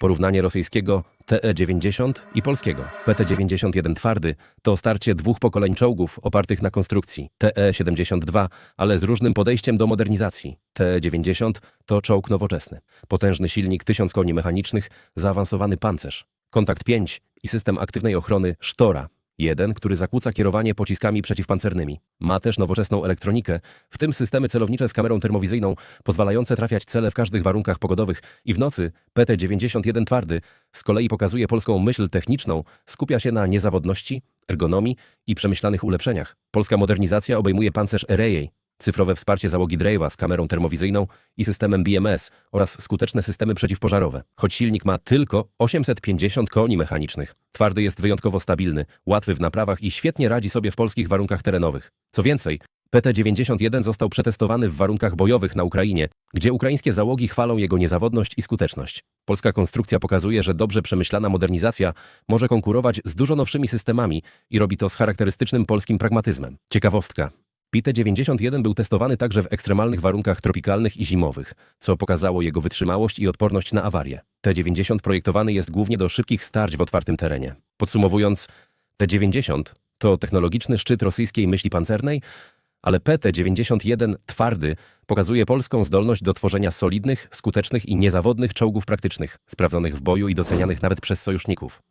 Porównanie rosyjskiego TE-90 i polskiego PT-91 twardy to starcie dwóch pokoleń czołgów opartych na konstrukcji TE-72, ale z różnym podejściem do modernizacji. TE-90 to czołg nowoczesny. Potężny silnik, tysiąc koni mechanicznych, zaawansowany pancerz. Kontakt 5 i system aktywnej ochrony Sztora. Jeden, który zakłóca kierowanie pociskami przeciwpancernymi. Ma też nowoczesną elektronikę, w tym systemy celownicze z kamerą termowizyjną, pozwalające trafiać cele w każdych warunkach pogodowych i w nocy PT-91 twardy z kolei pokazuje polską myśl techniczną, skupia się na niezawodności, ergonomii i przemyślanych ulepszeniach. Polska modernizacja obejmuje pancerz Array, cyfrowe wsparcie załogi Drave'a z kamerą termowizyjną i systemem BMS oraz skuteczne systemy przeciwpożarowe. Choć silnik ma tylko 850 koni mechanicznych, twardy jest wyjątkowo stabilny, łatwy w naprawach i świetnie radzi sobie w polskich warunkach terenowych. Co więcej, PT-91 został przetestowany w warunkach bojowych na Ukrainie, gdzie ukraińskie załogi chwalą jego niezawodność i skuteczność. Polska konstrukcja pokazuje, że dobrze przemyślana modernizacja może konkurować z dużo nowszymi systemami i robi to z charakterystycznym polskim pragmatyzmem. Ciekawostka. PT-91 był testowany także w ekstremalnych warunkach tropikalnych i zimowych, co pokazało jego wytrzymałość i odporność na awarie. T-90 projektowany jest głównie do szybkich starć w otwartym terenie. Podsumowując, T-90 to technologiczny szczyt rosyjskiej myśli pancernej, ale PT-91 twardy pokazuje polską zdolność do tworzenia solidnych, skutecznych i niezawodnych czołgów praktycznych, sprawdzonych w boju i docenianych nawet przez sojuszników.